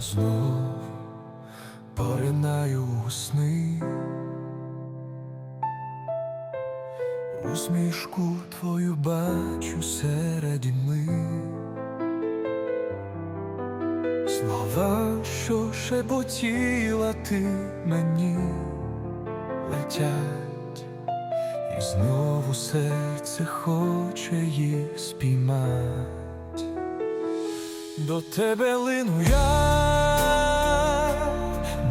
знов поринаю у сни. Усмішку твою бачу серед ми. Слова, що шепотіла ти мені, летять, і знову серце хоче їх спіймать. До тебе лину я.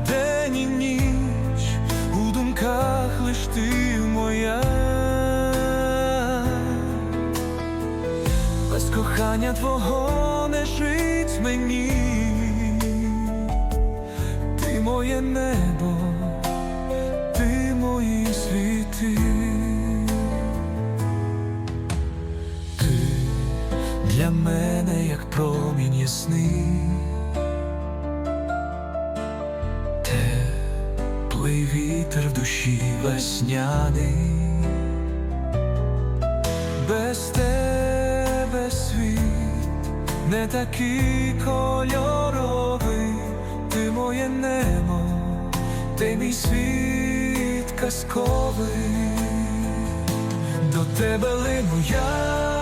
День і ніч, у думках лиш ти моя. Без кохання твого не жить мені, ти моє небо, для мене як промінь ясний, теплий вітер в душі весняний, без тебе світ не такий кольоровий, ти моє небо, ти мій світ казковий. До тебе лину я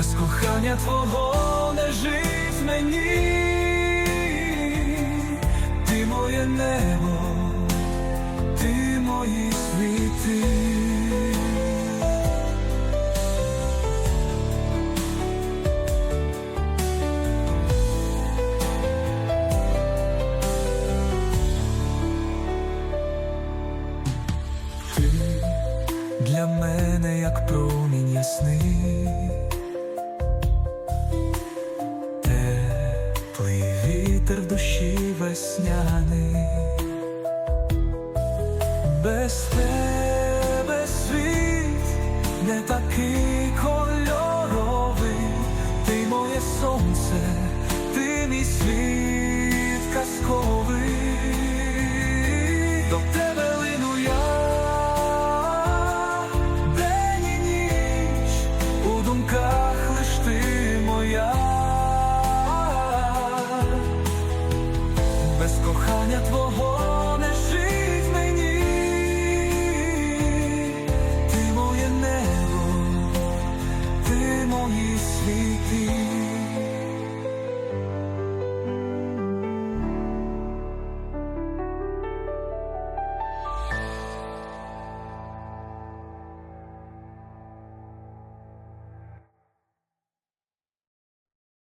без кохання твого не жить мені, ти моє небо, ти мої світи. Ти для мене як промінь ясний, весняний, без тебе світ не такий кольоровий, ти моє сонце, ти